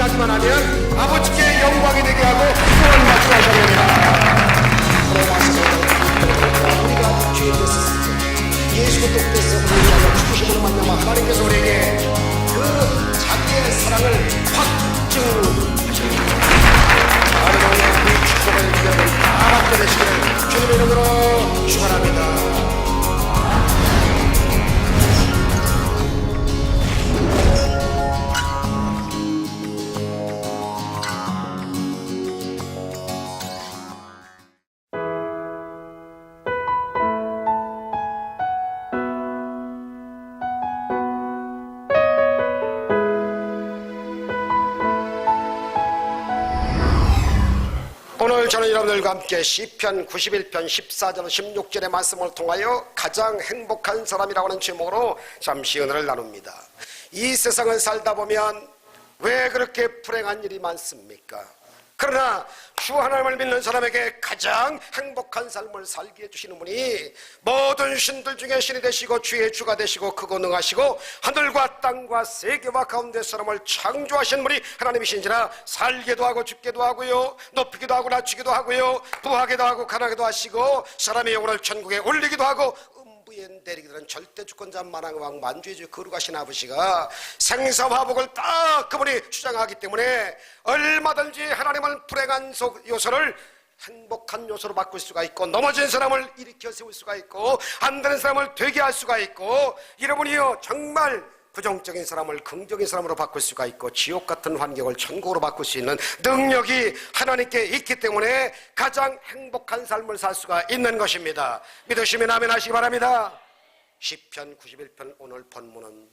헌신하기만 하면 아버지께 영광이 되게 하고 구원 말씀하셨느니라 우리가 죄 됐을 때 예수 그리스도께서 우리를 위하여 죽으심으로 만나마 하나님께서 우리에게 그 자기의 사랑을 확증하셨습니다. 하나님의 그 축복을 여러분 다 받게 되시기를 주님의 이름으로 축원합니다 여러분들과 함께 시편 91편 14절 16절의 말씀을 통하여 가장 행복한 사람이라고 하는 제목으로 잠시 은혜를 나눕니다. 이 세상을 살다 보면 왜 그렇게 불행한 일이 많습니까? 그러나 주 하나님을 믿는 사람에게 가장 행복한 삶을 살게 해주시는 분이 모든 신들 중에 신이 되시고 주의 주가 되시고 크고 능하시고 하늘과 땅과 세계와 가운데 사람을 창조하신 분이 하나님이신지라 살게도 하고 죽게도 하고요 높이기도 하고 낮추기도 하고요 부하게도 하고 가나게도 하시고 사람의 영혼을 천국에 올리기도 하고 음부에 내리기는 절대 주권자 만왕왕 만주의 주 거룩하신 아버지가 생사화복을 딱 그분이 주장하기 때문에 얼마든지 하나님은 불행한 속 요소를 행복한 요소로 바꿀 수가 있고 넘어진 사람을 일으켜 세울 수가 있고 안 되는 사람을 되게 할 수가 있고 여러분이요 정말 부정적인 사람을 긍정적인 사람으로 바꿀 수가 있고 지옥 같은 환경을 천국으로 바꿀 수 있는 능력이 하나님께 있기 때문에 가장 행복한 삶을 살 수가 있는 것입니다. 믿으시면 아멘 하시기 바랍니다. 시편 91편 오늘 본문은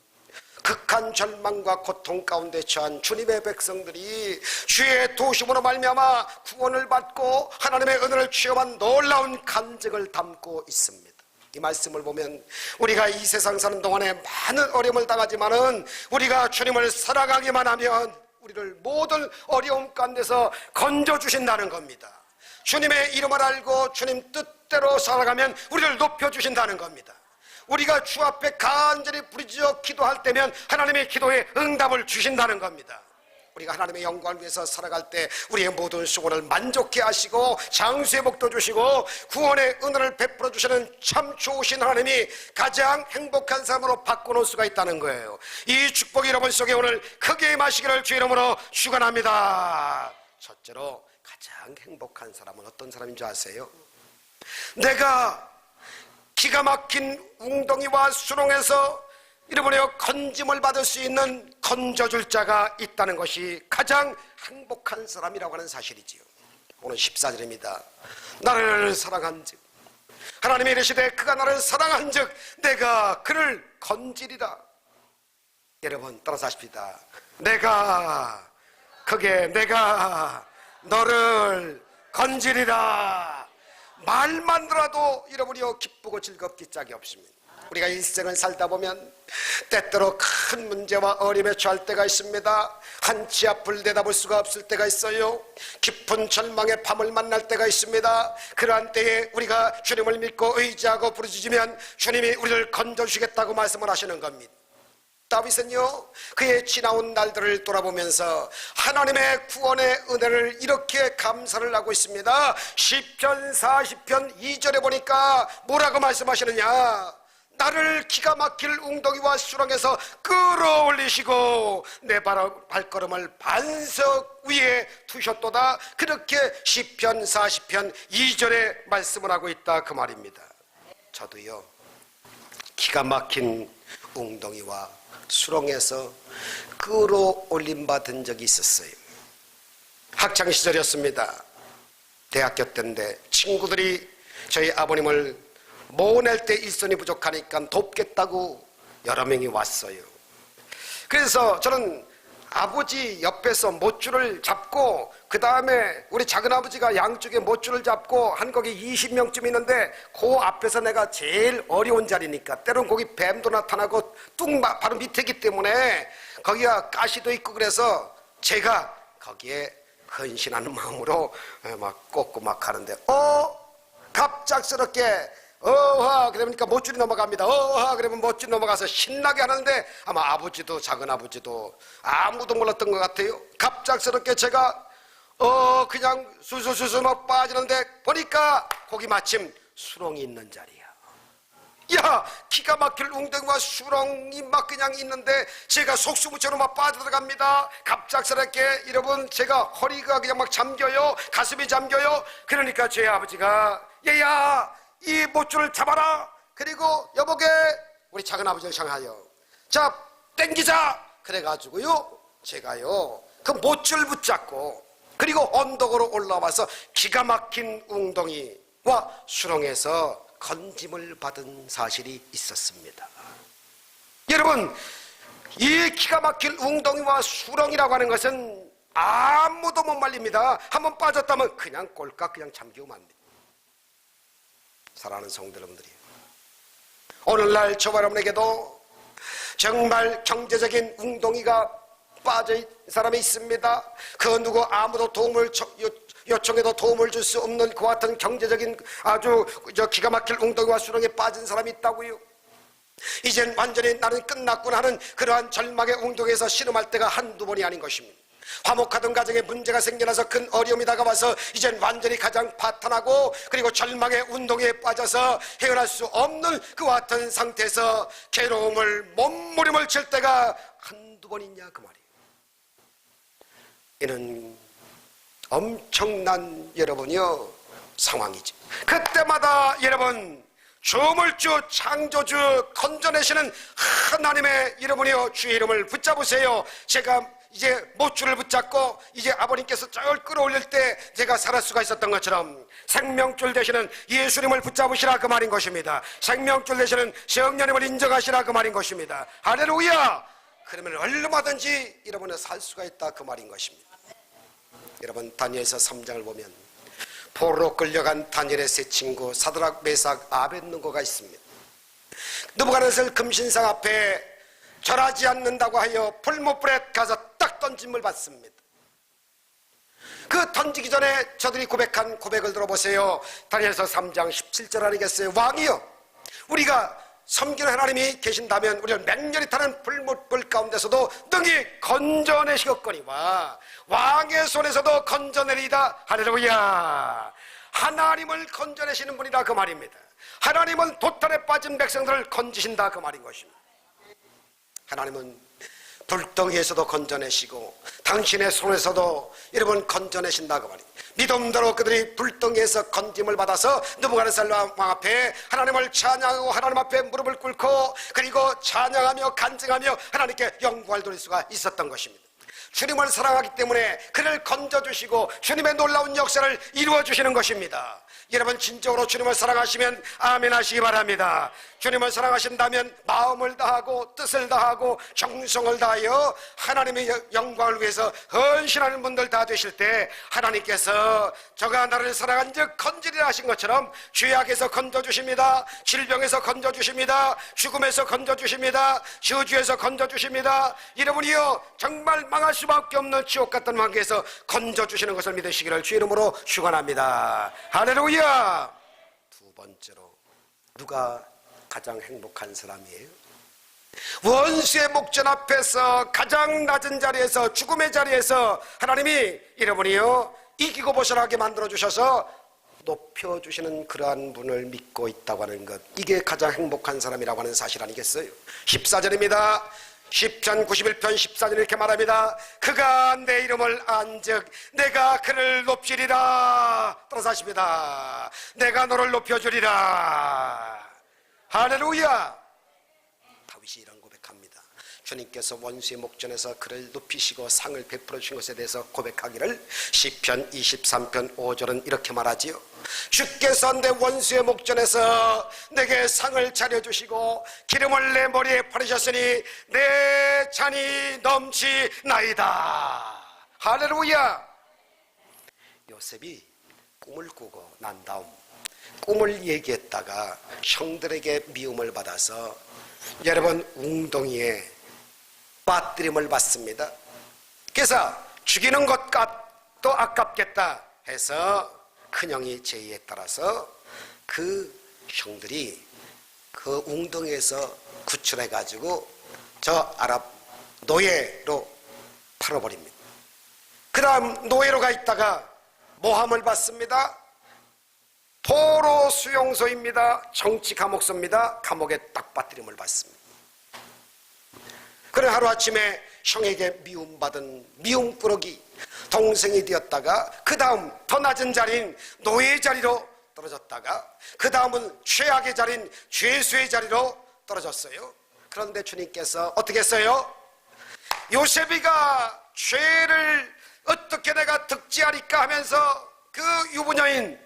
극한 절망과 고통 가운데 처한 주님의 백성들이 주의 도심으로 말미암아 구원을 받고 하나님의 은혜를 취업한 놀라운 간증을 담고 있습니다. 이 말씀을 보면 우리가 이 세상 사는 동안에 많은 어려움을 당하지만은 우리가 주님을 살아가기만 하면 우리를 모든 어려움 가운데서 건져 주신다는 겁니다. 주님의 이름을 알고 주님 뜻대로 살아가면 우리를 높여 주신다는 겁니다. 우리가 주 앞에 간절히 부르짖어 기도할 때면 하나님의 기도에 응답을 주신다는 겁니다. 우리가 하나님의 영광을 위해서 살아갈 때 우리의 모든 수고를 만족해 하시고 장수의 복도 주시고 구원의 은혜를 베풀어 주시는 참 좋으신 하나님이 가장 행복한 삶으로 바꿔놓을 수가 있다는 거예요. 이 축복이 여러분 속에 오늘 크게 임하시기를 주 이름으로 축원합니다. 첫째로 가장 행복한 사람은 어떤 사람인 줄 아세요? 내가 기가 막힌 웅덩이와 수렁에서 이러므로 건짐을 받을 수 있는 건져줄 자가 있다는 것이 가장 행복한 사람이라고 하는 사실이지요. 오늘 14절입니다. 나를 사랑한 즉 하나님이 이르시되 그가 나를 사랑한 즉 내가 그를 건지리라. 여러분 따라서 하십시다. 내가 그게 내가 너를 건지리라. 말만 들어도 여러분이요 기쁘고 즐겁기 짝이 없습니다. 우리가 인생을 살다 보면 때때로 큰 문제와 어림에 처할 때가 있습니다. 한치 앞을 내다볼 수가 없을 때가 있어요. 깊은 절망의 밤을 만날 때가 있습니다. 그러한 때에 우리가 주님을 믿고 의지하고 부르짖으면 주님이 우리를 건져주시겠다고 말씀을 하시는 겁니다. 다윗은요 그의 지나온 날들을 돌아보면서 하나님의 구원의 은혜를 이렇게 감사를 하고 있습니다. 10편 40편 2절에 보니까 뭐라고 말씀하시느냐 나를 기가 막힐 웅덩이와 수렁에서 끌어올리시고 내 발- 발걸음을 반석 위에 두셨도다 그렇게 10편 40편 2절에 말씀을 하고 있다 그 말입니다 저도요 기가 막힌 웅덩이와 수렁에서 끌어올림 받은 적이 있었어요. 학창 시절이었습니다. 대학교 때인데 친구들이 저희 아버님을 모낼 때 일손이 부족하니까 돕겠다고 여러 명이 왔어요. 그래서 저는 아버지 옆에서 못줄을 잡고 그 다음에 우리 작은 아버지가 양쪽에 못줄을 잡고 한 거기 20명쯤 있는데 그 앞에서 내가 제일 어려운 자리니까 때론 거기 뱀도 나타나고 뚝 마- 바로 밑에기 때문에 거기가 가시도 있고 그래서 제가 거기에 헌신하는 마음으로 막 꽂고 막 하는데 어 갑작스럽게 어하 그러니까 못줄이 넘어갑니다. 어하 그러면 못줄이 넘어가서 신나게 하는데 아마 아버지도 작은 아버지도 아무도 몰랐던 것 같아요. 갑작스럽게 제가 어 그냥 술술술술 막 빠지는데 보니까 거기 마침 수렁이 있는 자리야. 야 기가 막힐 웅덩이와 수렁이 막 그냥 있는데 제가 속수무처럼 막 빠져들어갑니다 갑작스럽게 여러분 제가 허리가 그냥 막 잠겨요 가슴이 잠겨요 그러니까 제 아버지가 얘야 이 못줄을 잡아라 그리고 여보게 우리 작은 아버지를 향하여 자 땡기자 그래가지고요 제가요 그 못줄 붙잡고 그리고 언덕으로 올라와서 기가 막힌 웅덩이와 수렁에서 건짐을 받은 사실이 있었습니다. 여러분, 이 기가 막힐 웅덩이와 수렁이라고 하는 것은 아무도 못 말립니다. 한번 빠졌다면 그냥 꼴깍 그냥 잠기고 맙니다. 사랑하는 성도 여러분들이 오늘날 저와 여러분에게도 정말 경제적인 웅덩이가 빠져 있는 사람이 있습니다. 그 누구 아무도 도움을 요청해도 도움을 줄 수 없는 그와 같은 경제적인 아주 저 기가 막힐 웅덩이와 수렁에 빠진 사람이 있다고요. 이젠 완전히 나는 끝났구나 하는 그러한 절망의 웅덩이에서 신음할 때가 한두 번이 아닌 것입니다. 화목하던 가정에 문제가 생겨나서 큰 어려움이 다가와서 이젠 완전히 가장 파탄하고 그리고 절망의 운동에 빠져서 헤어날 수 없는 그와 같은 상태에서 괴로움을 몸부림을 칠 때가 한두 번 있냐 그 말이에요. 이는 엄청난 여러분이요 상황이죠. 그때마다 여러분 조물주 창조주 건져내시는 하나님의 여러분이요 주의 이름을 붙잡으세요. 제가 이제 못줄을 붙잡고 이제 아버님께서 절 끌어올릴 때 제가 살할 수가 있었던 것처럼 생명줄 되시는 예수님을 붙잡으시라 그 말인 것입니다. 생명줄 되시는 성령님을 인정하시라 그 말인 것입니다. 할렐루야! 그러면 얼마든지 여러분은 살 수가 있다 그 말인 것입니다. 여러분 다니엘서 3장을 보면 포로로 끌려간 다니엘의 세 친구 사드락 메삭 아벤누고가 있습니다. 느부갓네살 금신상 앞에 절하지 않는다고 하여 불못불에 가서 딱 던짐을 받습니다. 그 던지기 전에 저들이 고백한 고백을 들어보세요. 다니엘서 3장 17절 아니겠어요? 왕이여 우리가 섬기는 하나님이 계신다면 우리를 맹렬히 타는 불못불 가운데서도 능히 건져내시겠거니와 왕의 손에서도 건져내리다 할렐루야 하나님을 건져내시는 분이다 그 말입니다 하나님은 도탄에 빠진 백성들을 건지신다 그 말인 것입니다 하나님은 불덩이에서도 건져내시고 당신의 손에서도 여러분 건져내신다 그 말입니다 믿음대로 그들이 불덩이에서 건짐을 받아서 느부갓네살 왕 앞에 하나님을 찬양하고 하나님 앞에 무릎을 꿇고 그리고 찬양하며 간증하며 하나님께 영광을 돌릴 수가 있었던 것입니다. 주님을 사랑하기 때문에 그를 건져주시고 주님의 놀라운 역사를 이루어 주시는 것입니다 여러분 진정으로 주님을 사랑하시면 아멘 하시기 바랍니다. 주님을 사랑하신다면 마음을 다하고 뜻을 다하고 정성을 다하여 하나님의 영광을 위해서 헌신하는 분들 다 되실 때 하나님께서 저가 나를 사랑한 즉 건지리라 하신 것처럼 죄악에서 건져주십니다. 질병에서 건져주십니다. 죽음에서 건져주십니다. 저주에서 건져주십니다. 여러분이요 정말 망할 수밖에 없는 지옥 같은 관계에서 건져주시는 것을 믿으시기를 주 이름으로 축원합니다. 할렐루야 두 번째로 누가 가장 행복한 사람이에요? 원수의 목전 앞에서 가장 낮은 자리에서 죽음의 자리에서 하나님이 여러분이요 이기고 보셔하게 만들어 주셔서 높여 주시는 그러한 분을 믿고 있다고 하는 것 이게 가장 행복한 사람이라고 하는 사실 아니겠어요? 14절입니다 10편 91편 14절 이렇게 말합니다. 그가 내 이름을 안즉 내가 그를 높이리라. 따라서 하십니다. 내가 너를 높여주리라. 할렐루야. 다윗이 이런 고백합니다. 주님께서 원수의 목전에서 그를 높이시고 상을 베풀어 주신 것에 대해서 고백하기를 시편 23편 5절은 이렇게 말하지요. 주께서 내 원수의 목전에서 내게 상을 차려주시고 기름을 내 머리에 바르셨으니 내 잔이 넘치나이다. 할렐루야. 요셉이 꿈을 꾸고 난 다음 꿈을 얘기했다가 형들에게 미움을 받아서 여러분 웅덩이에 빠뜨림을 받습니다. 그래서 죽이는 것값도 아깝겠다 해서 큰형이 제의에 따라서 그 형들이 그 웅덩이에서 구출해 가지고 저 아랍 노예로 팔아버립니다. 그 다음 노예로 가 있다가 모함을 받습니다. 포로 수용소입니다. 정치 감옥소입니다. 감옥에 딱 빠뜨림을 받습니다. 그래 하루아침에 형에게 미움받은 미움꾸러기 동생이 되었다가 그 다음 더 낮은 자리인 노예 자리로 떨어졌다가 그 다음은 최악의 자리인 죄수의 자리로 떨어졌어요. 그런데 주님께서 어떻게 했어요? 요셉이가 죄를 어떻게 내가 득지하리까 하면서 그 유부녀인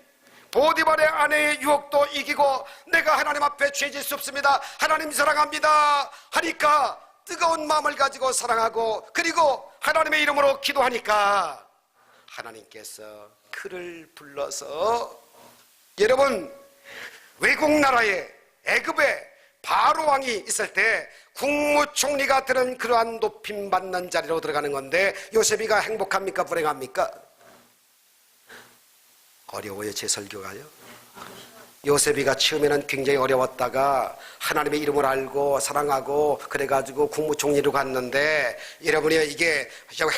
보디발의 아내의 유혹도 이기고 내가 하나님 앞에 죄질 수 없습니다. 하나님 사랑합니다. 하니까 뜨거운 마음을 가지고 사랑하고 그리고 하나님의 이름으로 기도하니까 하나님께서 그를 불러서 여러분 외국 나라에 애굽에 바로 왕이 있을 때 국무총리가 되는 그러한 높임 받는 자리로 들어가는 건데 요셉이가 행복합니까 불행합니까? 어려워요 제 설교가요. 요셉이가 처음에는 굉장히 어려웠다가 하나님의 이름을 알고 사랑하고 그래가지고 국무총리로 갔는데 여러분이 이게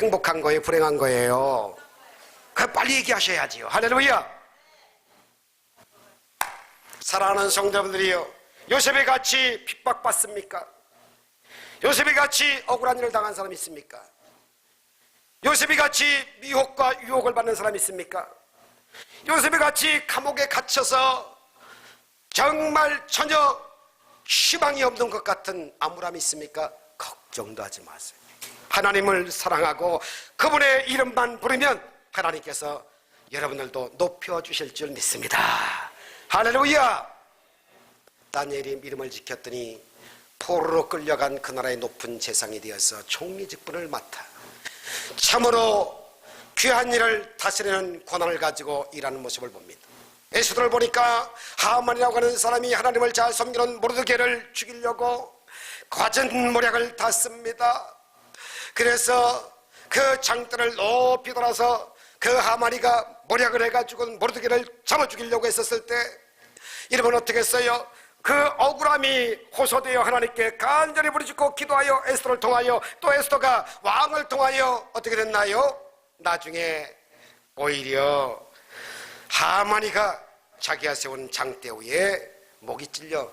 행복한 거예요 불행한 거예요. 그 빨리 얘기하셔야지요. 할렐루야. 사랑하는 성도분들이요. 요셉이 같이 핍박받습니까? 요셉이 같이 억울한 일을 당한 사람 있습니까? 요셉이 같이 미혹과 유혹을 받는 사람 있습니까? 요셉이 같이 감옥에 갇혀서 정말 전혀 희망이 없는 것 같은 암울함이 있습니까? 걱정도 하지 마세요. 하나님을 사랑하고 그분의 이름만 부르면 하나님께서 여러분들도 높여주실 줄 믿습니다. 할렐루야! 다니엘이 이름을 지켰더니 포로로 끌려간 그 나라의 높은 재상이 되어서 총리 직분을 맡아 참으로 귀한 일을 다스리는 권한을 가지고 일하는 모습을 봅니다. 에스더를 보니까 하만이라고 하는 사람이 하나님을 잘 섬기는 모르드게를 죽이려고 과전 모략을 탔습니다. 그래서 그 장대를 높이 돌아서 그 하만이가 모략을 해가지고 모르드게를 잡아 죽이려고 했었을 때 이러면 어떻게 했어요? 그 억울함이 호소되어 하나님께 간절히 부르짖고 기도하여 에스더를 통하여 또 에스더가 왕을 통하여 어떻게 됐나요? 나중에 오히려 하만이가 자기가 세운 장대 위에 목이 찔려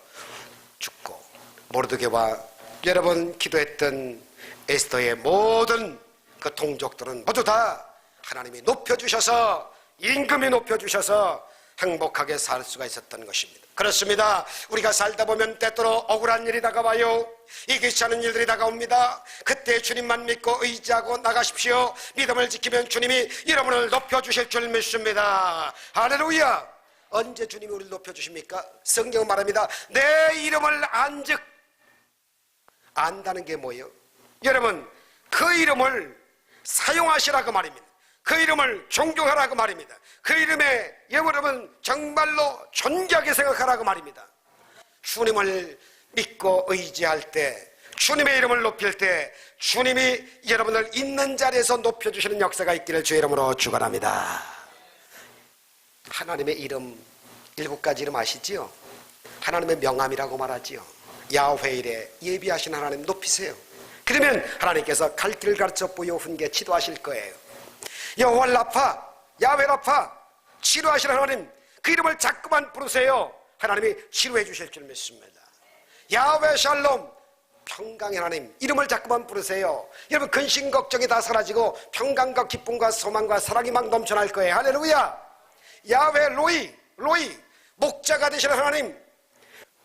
죽고 모르드게와 여러분 기도했던 에스더의 모든 그 동족들은 모두 다 하나님이 높여주셔서 임금이 높여주셔서 행복하게 살 수가 있었던 것입니다. 그렇습니다. 우리가 살다 보면 때때로 억울한 일이 다가와요. 이기지 않은 일들이 다가옵니다. 그때 주님만 믿고 의지하고 나가십시오. 믿음을 지키면 주님이 여러분을 높여주실 줄 믿습니다. 할렐루야! 언제 주님이 우리를 높여주십니까? 성경 말합니다. 내 이름을 안즉 안다는 게 뭐예요? 여러분 그 이름을 사용하시라고 말입니다. 그 이름을 존경하라고 말입니다. 그 이름에 여러분 정말로 존귀하게 생각하라고 말입니다. 주님을 믿고 의지할 때 주님의 이름을 높일 때 주님이 여러분을 있는 자리에서 높여주시는 역사가 있기를 주의 이름으로 축원합니다. 하나님의 이름 일곱 가지 이름 아시지요? 하나님의 명함이라고 말하지요. 야훼 일에 예비하신 하나님 높이세요. 그러면 하나님께서 갈 길을 가르쳐 보여 훈계 지도하실 거예요. 여호와 라파, 야훼 라파 치료하시는 하나님 그 이름을 자꾸만 부르세요. 하나님이 치료해 주실 줄 믿습니다. 야훼 샬롬 평강의 하나님 이름을 자꾸만 부르세요. 여러분 근심 걱정이 다 사라지고 평강과 기쁨과 소망과 사랑이 막 넘쳐날 거예요. 할렐루야. 야훼 로이 로이 목자가 되시는 하나님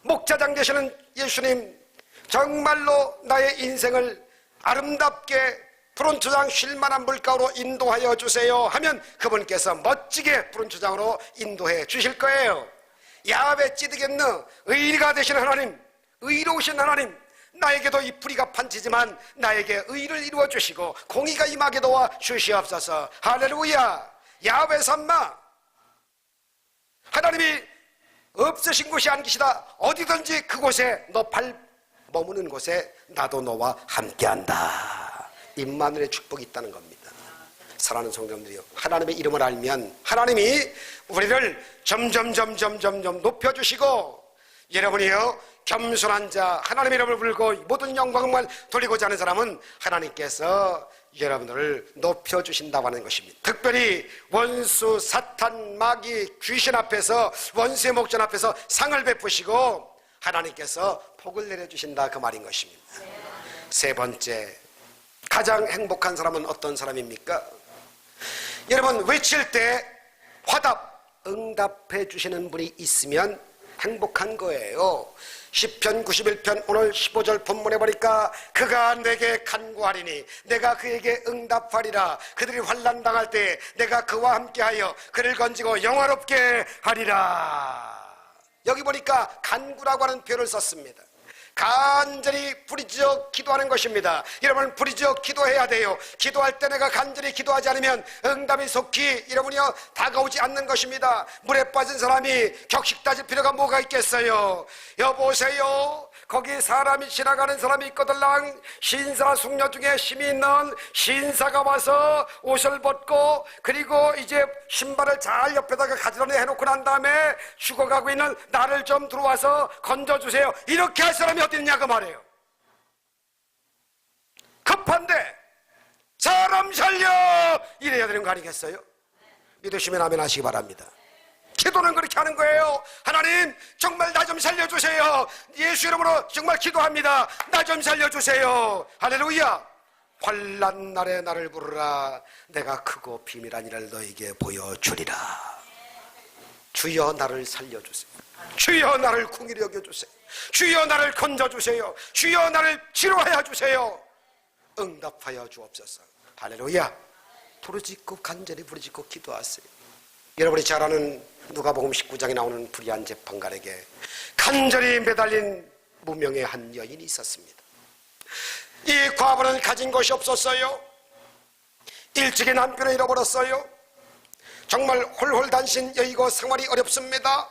목자장 되시는 예수님 정말로 나의 인생을 아름답게 푸른 초장 쉴만한 물가로 인도하여 주세요 하면 그분께서 멋지게 푸른 초장으로 인도해 주실 거예요. 야베 찌드겠느 의리가 되시는 하나님 의로우신 하나님 나에게도 이 뿌리가 판치지만 나에게 의를 이루어 주시고 공의가 임하게 도와 주시옵소서. 할렐루야. 야베 삼마. 하나님이 없으신 곳이 안 계시다. 어디든지 그곳에 너 발 머무는 곳에 나도 너와 함께한다 임마누의 축복이 있다는 겁니다 사랑하는 성도님들이요. 하나님의 이름을 알면 하나님이 우리를 점점 점점 점점 높여 주시고 여러분이요 겸손한 자 하나님의 이름을 불고 모든 영광을 돌리고자 하는 사람은 하나님께서 여러분들을 높여 주신다고 하는 것입니다. 특별히 원수, 사탄, 마귀, 귀신 앞에서 원수의 목전 앞에서 상을 베푸시고 하나님께서 복을 내려 주신다 그 말인 것입니다. 세 번째 가장 행복한 사람은 어떤 사람입니까? 여러분 외칠 때 화답 응답해 주시는 분이 있으면 행복한 거예요. 10편 91편 오늘 15절 본문에 보니까 그가 내게 간구하리니 내가 그에게 응답하리라 그들이 환난 당할 때 내가 그와 함께하여 그를 건지고 영화롭게 하리라 여기 보니까 간구라고 하는 표현을 썼습니다. 간절히 부르짖어 기도하는 것입니다. 여러분 부르짖어 기도해야 돼요. 기도할 때 내가 간절히 기도하지 않으면 응답이 속히 여러분이요 다가오지 않는 것입니다. 물에 빠진 사람이 격식 따질 필요가 뭐가 있겠어요? 여보세요. 거기 사람이 지나가는 사람이 있거들랑 신사 숙녀 중에 힘이 있는 신사가 와서 옷을 벗고 그리고 이제 신발을 잘 옆에다가 가지런히 해놓고 난 다음에 죽어가고 있는 나를 좀 들어와서 건져주세요. 이렇게 할 사람이 어디 있냐 그 말이에요. 급한데 사람 살려! 이래야 되는 거 아니겠어요? 믿으시면 아멘 하시기 바랍니다 기도는 그렇게 하는 거예요. 하나님, 정말 나 좀 살려주세요. 예수 이름으로 정말 기도합니다. 나 좀 살려주세요. 할렐루야. 환란 날에 나를 부르라. 내가 크고 비밀한 일을 너에게 보여주리라. 주여 나를 살려주세요. 주여 나를 궁일히 여겨주세요. 주여 나를 건져주세요. 주여 나를 치료하여 주세요. 응답하여 주옵소서. 할렐루야. 부르짖고 간절히 부르짖고 기도하세요. 여러분이 잘 아는 누가복음 19장에 나오는 불의한 재판관에게 간절히 매달린 무명의 한 여인이 있었습니다. 이 과부는 가진 것이 없었어요. 일찍이 남편을 잃어버렸어요. 정말 홀홀단신 여의고 생활이 어렵습니다.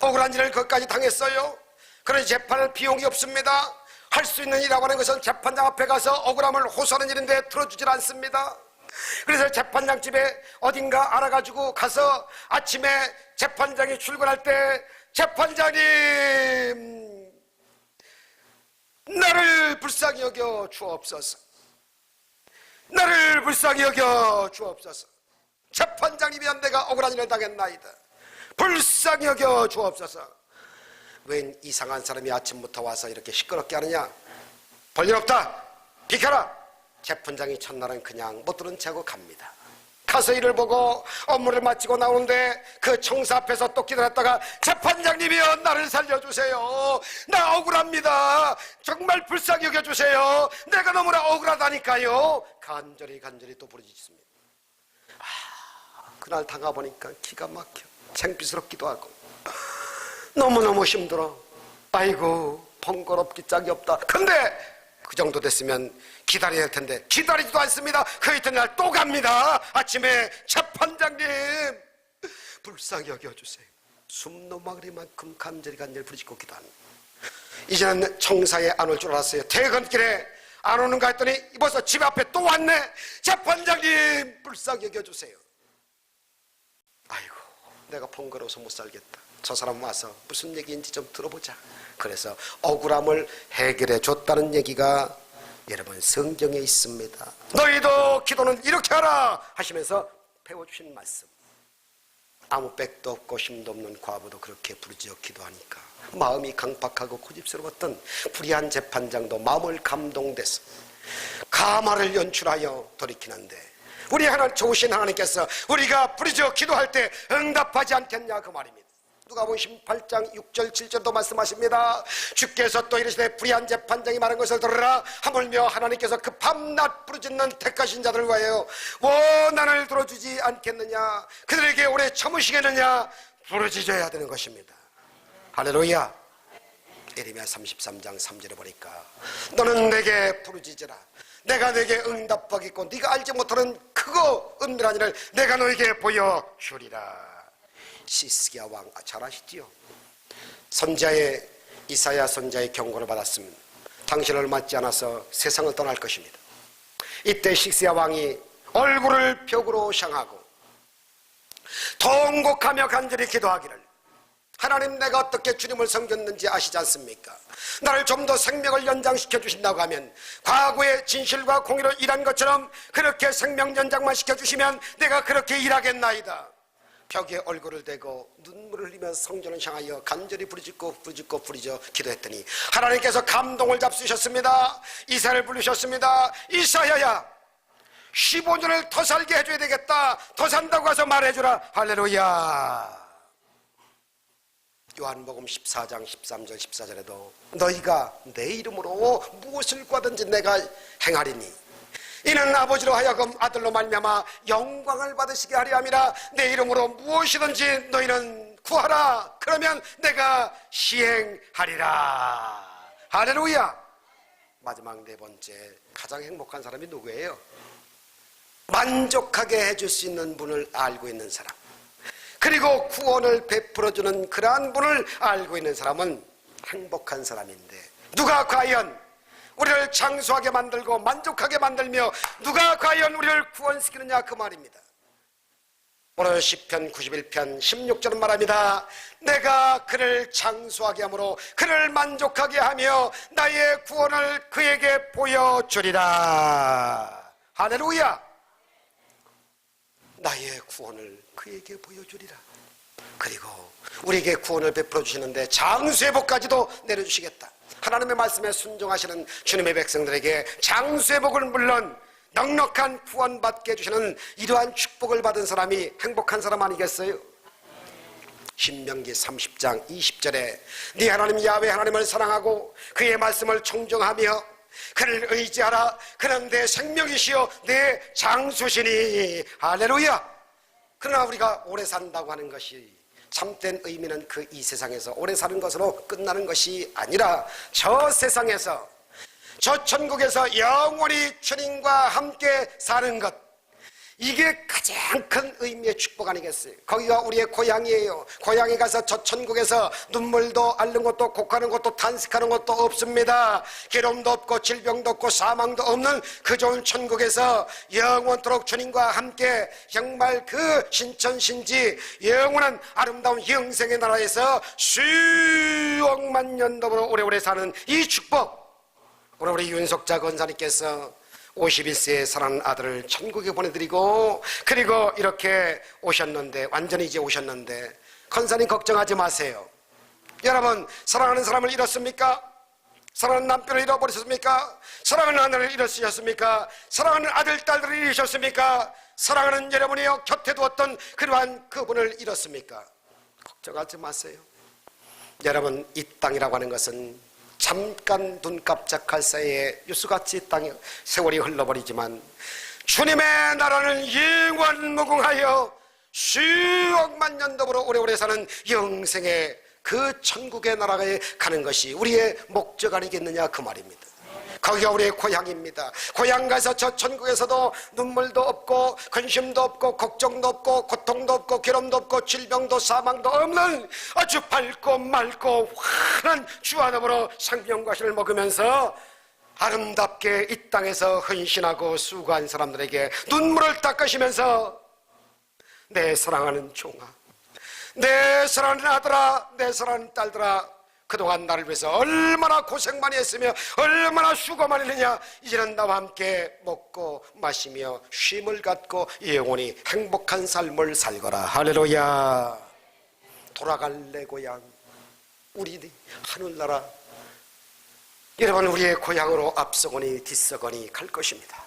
억울한 일을 그것까지 당했어요. 그런 재판을 비용이 없습니다. 할 수 있는 일이라고 하는 것은 재판장 앞에 가서 억울함을 호소하는 일인데 들어주질 않습니다. 그래서 재판장 집에 어딘가 알아가지고 가서 아침에 재판장이 출근할 때 재판장님 나를 불쌍히 여겨 주옵소서. 나를 불쌍히 여겨 주옵소서. 재판장이면 내가 억울한 일을 당했나이다. 불쌍히 여겨 주옵소서. 웬 이상한 사람이 아침부터 와서 이렇게 시끄럽게 하느냐? 볼일 없다. 비켜라 재판장이 첫날은 그냥 못 들은 채 하고 갑니다. 가서 일을 보고 업무를 마치고 나오는데 그 청사 앞에서 또 기다렸다가 재판장님이여 나를 살려주세요. 나 억울합니다. 정말 불쌍히 여겨주세요. 내가 너무나 억울하다니까요. 간절히 간절히 또 부르짖습니다. 아, 그날 당가보니까 기가 막혀. 창피스럽기도 하고 너무너무 힘들어. 아이고 번거롭기 짝이 없다. 근데 그 정도 됐으면 기다려야 할 텐데 기다리지도 않습니다. 그 이튿날 또 갑니다. 아침에 재판장님 불쌍히 여겨주세요. 숨 넘어가리만큼 간절히 간절히 부르짖고 기도합니다. 이제는 청사에 안 올 줄 알았어요. 퇴근길에 안 오는가 했더니 벌써 집 앞에 또 왔네. 재판장님 불쌍히 여겨주세요. 아이고 내가 번거로워서 못 살겠다. 저 사람 와서 무슨 얘기인지 좀 들어보자. 그래서 억울함을 해결해 줬다는 얘기가 여러분 성경에 있습니다. 너희도 기도는 이렇게 하라 하시면서 배워주신 말씀. 아무 백도 없고 힘도 없는 과부도 그렇게 부르짖어 기도하니까 마음이 강팍하고 고집스러웠던 불의한 재판장도 마음을 감동돼서 가마를 연출하여 돌이키는데 우리 하나 좋으신 하나님께서 우리가 부르짖어 기도할 때 응답하지 않겠냐 그 말입니다. 누가복음 18장 6절 7절도 말씀하십니다. 주께서 또 이르시되 불의한 재판장이 말한 것을 들으라 하물며 하나님께서 그 밤낮 부르짖는 택하신 자들을 위하여 원한을 들어주지 않겠느냐 그들에게 오래 참으시겠느냐 부르짖어야 되는 것입니다. 할렐루야. 예레미야 33장 3절에 보니까 너는 내게 부르짖으라 내가 내게 응답하겠고 네가 알지 못하는 크고 은밀한 일을 내가 너에게 보여주리라 시스기야 왕 아, 잘 아시지요? 선자의 이사야 선자의 경고를 받았으면 당신을 맞지 않아서 세상을 떠날 것입니다. 이때 시스야 왕이 얼굴을 벽으로 향하고 통곡하며 간절히 기도하기를 하나님 내가 어떻게 주님을 섬겼는지 아시지 않습니까? 나를 좀 더 생명을 연장시켜 주신다고 하면 과거의 진실과 공의로 일한 것처럼 그렇게 생명 연장만 시켜 주시면 내가 그렇게 일하겠나이다. 벽에 얼굴을 대고 눈물을 흘리며 성전을 향하여 간절히 부르짖고 부르짖고 부르짖어 기도했더니 하나님께서 감동을 잡수셨습니다. 이사를 부르셨습니다. 이사야야 15년을 더 살게 해줘야 되겠다. 더 산다고 가서 말해주라. 할렐루야. 요한복음 14장 13절 14절에도 너희가 내 이름으로 무엇을 구하든지 내가 행하리니 이는 아버지로 하여금 아들로 말미암아 영광을 받으시게 하려 함이라. 내 이름으로 무엇이든지 너희는 구하라. 그러면 내가 시행하리라. 할렐루야. 마지막 네 번째 가장 행복한 사람이 누구예요? 만족하게 해줄 수 있는 분을 알고 있는 사람. 그리고 구원을 베풀어주는 그러한 분을 알고 있는 사람은 행복한 사람인데 누가 과연 우리를 장수하게 만들고 만족하게 만들며 누가 과연 우리를 구원시키느냐 그 말입니다 오늘 10편 91편 16절은 말합니다 내가 그를 장수하게 하므로 그를 만족하게 하며 나의 구원을 그에게 보여주리라 할렐루야 나의 구원을 그에게 보여주리라. 그리고 우리에게 구원을 베풀어 주시는데 장수의 복까지도 내려주시겠다. 하나님의 말씀에 순종하시는 주님의 백성들에게 장수의 복을 물론 넉넉한 구원받게 해주시는 이러한 축복을 받은 사람이 행복한 사람 아니겠어요? 신명기 30장 20절에 네 하나님 야외 하나님을 사랑하고 그의 말씀을 청정하며 그를 의지하라. 그는 내 생명이시여 내 장수시니. 할렐루야. 그러나 우리가 오래 산다고 하는 것이 참된 의미는 그 이 세상에서 오래 사는 것으로 끝나는 것이 아니라 저 세상에서 저 천국에서 영원히 주님과 함께 사는 것 이게 가장 큰 의미의 축복 아니겠어요? 거기가 우리의 고향이에요. 고향에 가서 저 천국에서 눈물도 앓는 것도 곡하는 것도 탄식하는 것도 없습니다. 괴로움도 없고 질병도 없고 사망도 없는 그 좋은 천국에서 영원토록 주님과 함께 정말 그 신천신지 영원한 아름다운 영생의 나라에서 수억만 년도로 오래오래 사는 이 축복 오늘 우리 윤석자 권사님께서 51세에 사랑하는 아들을 천국에 보내드리고 그리고 이렇게 오셨는데 완전히 이제 오셨는데 권사님 걱정하지 마세요 여러분 사랑하는 사람을 잃었습니까? 사랑하는 남편을 잃어버리셨습니까? 사랑하는 아내를 잃으셨습니까? 사랑하는 아들, 딸들을 잃으셨습니까? 사랑하는 여러분이여 곁에 두었던 그러한 그분을 잃었습니까? 걱정하지 마세요 여러분 이 땅이라고 하는 것은 잠깐 눈 깜짝할 사이에 유수같이 땅에 세월이 흘러버리지만 주님의 나라는 영원 무궁하여 수억만 년도로 오래오래 사는 영생의 그 천국의 나라에 가는 것이 우리의 목적 아니겠느냐 그 말입니다. 거기가 우리의 고향입니다. 고향 가서 저 천국에서도 눈물도 없고 근심도 없고 걱정도 없고 고통도 없고 괴로움도 없고 질병도 사망도 없는 아주 밝고 맑고 환한 주 안으로 생명과실을 먹으면서 아름답게 이 땅에서 헌신하고 수고한 사람들에게 눈물을 닦으시면서 내 사랑하는 종아 내 사랑하는 아들아 내 사랑하는 딸들아 그동안 나를 위해서 얼마나 고생 많이 했으며 얼마나 수고 많이 했느냐. 이제는 나와 함께 먹고 마시며 쉼을 갖고 영원히 행복한 삶을 살거라. 할렐루야. 돌아갈래 고향. 우리 하늘나라. 여러분 우리의 고향으로 앞서거니 뒤서거니 갈 것입니다.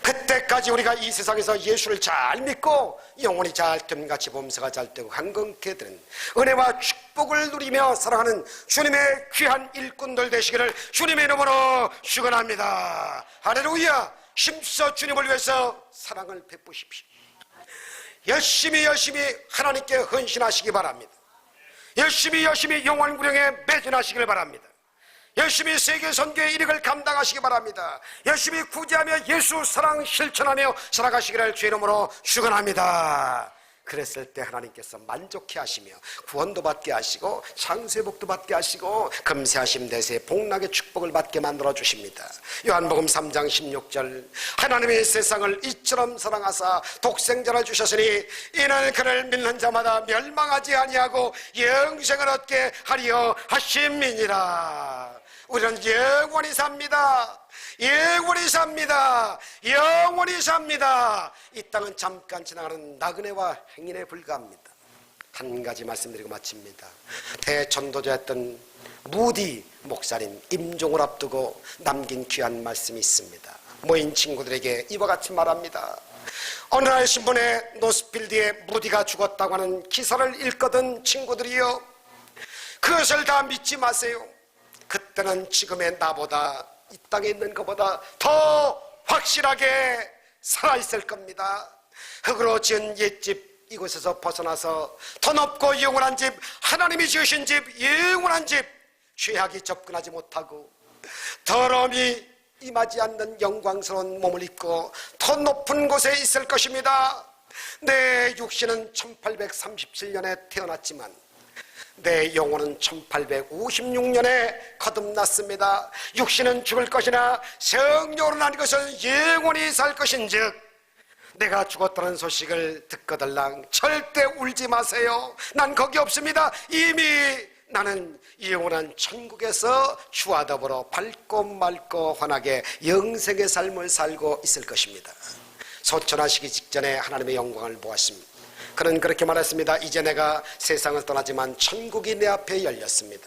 그때까지 우리가 이 세상에서 예수를 잘 믿고 영원히 잘 됨같이 범사가 잘 되고 강건케 되는 은혜와 축 복을 누리며 살아가는 주님의 귀한 일꾼들 되시기를 주님의 이름으로 축원합니다. 할렐루야! 힘써 주님을 위해서 사랑을 베푸십시오. 열심히 열심히 하나님께 헌신하시기 바랍니다. 열심히 열심히 영원 구령에 매진하시길 바랍니다. 열심히 세계 선교의 일익을 감당하시기 바랍니다. 열심히 구제하며 예수 사랑 실천하며 살아가시기를 주의 이름으로 축원합니다. 그랬을 때 하나님께서 만족해 하시며 구원도 받게 하시고 장세복도 받게 하시고 금세하심 대세 복락의 축복을 받게 만들어 주십니다. 요한복음 3장 16절 하나님의 세상을 이처럼 사랑하사 독생자를 주셨으니 이는 그를 믿는 자마다 멸망하지 아니하고 영생을 얻게 하리어 하심이니라. 우리는 영원히 삽니다. 영원히 삽니다. 영원히 삽니다. 이 땅은 잠깐 지나가는 나그네와 행인에 불과합니다. 한 가지 말씀드리고 마칩니다. 대전도자였던 무디 목사님 임종을 앞두고 남긴 귀한 말씀이 있습니다. 모인 친구들에게 이와 같이 말합니다. 어느 날 신문에 노스필드에 무디가 죽었다고 하는 기사를 읽거든 친구들이요. 그것을 다 믿지 마세요. 그때는 지금의 나보다 이 땅에 있는 것보다 더 확실하게 살아있을 겁니다. 흙으로 지은 옛집 이곳에서 벗어나서 더 높고 영원한 집, 하나님이 지으신 집, 영원한 집, 죄악이 접근하지 못하고 더러움이 임하지 않는 영광스러운 몸을 입고 더 높은 곳에 있을 것입니다. 내 육신은 1837년에 태어났지만 내 영혼은 1856년에 거듭났습니다. 육신은 죽을 것이나 성령으로 난 것은 영원히 살 것인즉 내가 죽었다는 소식을 듣거들랑 절대 울지 마세요. 난 거기 없습니다. 이미 나는 영원한 천국에서 주와 더불어 밝고 맑고 환하게 영생의 삶을 살고 있을 것입니다. 소천하시기 직전에 하나님의 영광을 보았습니다. 그는 그렇게 말했습니다. 이제 내가 세상을 떠나지만 천국이 내 앞에 열렸습니다.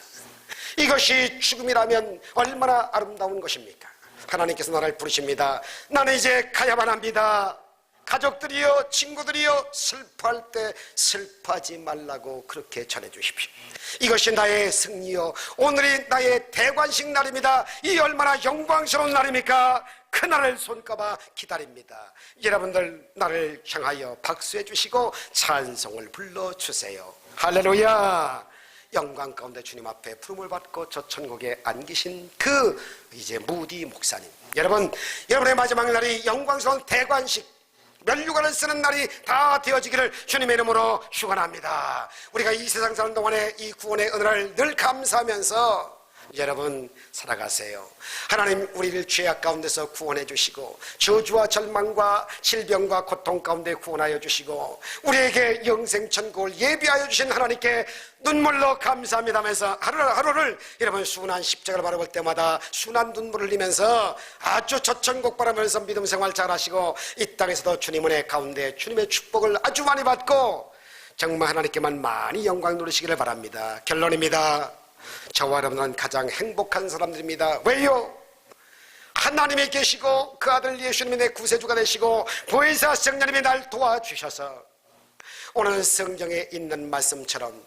이것이 죽음이라면 얼마나 아름다운 것입니까? 하나님께서 나를 부르십니다. 나는 이제 가야만 합니다. 가족들이요, 친구들이요, 슬퍼할 때 슬퍼하지 말라고 그렇게 전해 주십시오. 이것이 나의 승리요. 오늘이 나의 대관식 날입니다. 이 얼마나 영광스러운 날입니까? 그날을 손꼽아 기다립니다. 여러분들 나를 향하여 박수해 주시고 찬송을 불러 주세요. 할렐루야! 영광 가운데 주님 앞에 부름을 받고 저 천국에 안기신 그 이제 무디 목사님. 여러분, 여러분의 마지막 날이 영광스러운 대관식 멸류관을 쓰는 날이 다 되어지기를 주님의 이름으로 축원합니다. 우리가 이 세상 사는 동안에 이 구원의 은혜를 늘 감사하면서 여러분 살아가세요. 하나님 우리를 죄악 가운데서 구원해 주시고 저주와 절망과 질병과 고통 가운데 구원하여 주시고 우리에게 영생 천국을 예비하여 주신 하나님께 눈물로 감사합니다면서 하루하루를 여러분 순한 십자가를 바라볼 때마다 순한 눈물을 흘리면서 아주 저천국 바라면서 믿음 생활 잘하시고 이 땅에서도 주님 은혜 가운데 주님의 축복을 아주 많이 받고 정말 하나님께만 많이 영광 누리시기를 바랍니다. 결론입니다. 저와 여러분은 가장 행복한 사람들입니다. 왜요? 하나님이 계시고 그 아들 예수님이 내 구세주가 되시고 보혜사 성령님이 날 도와주셔서 오늘 성경에 있는 말씀처럼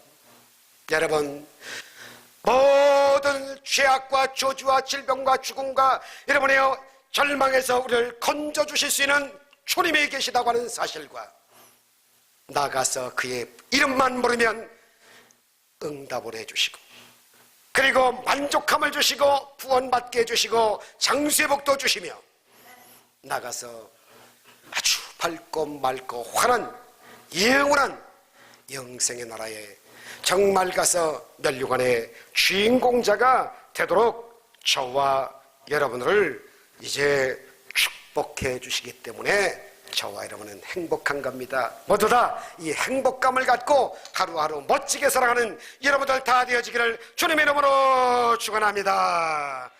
여러분 모든 죄악과 저주와 질병과 죽음과 여러분의 절망에서 우리를 건져 주실 수 있는 주님이 계시다고 하는 사실과 나가서 그의 이름만 모르면 응답을 해주시고 그리고 만족함을 주시고 구원받게 해주시고 장수의 복도 주시며 나가서 아주 밝고 맑고 환한 영원한 영생의 나라에 정말 가서 멸류관의 주인공자가 되도록 저와 여러분을 이제 축복해 주시기 때문에 저와 여러분은 행복한 겁니다. 모두 다 이 행복감을 갖고 하루하루 멋지게 살아가는 여러분들 다 되어지기를 주님의 이름으로 축원합니다.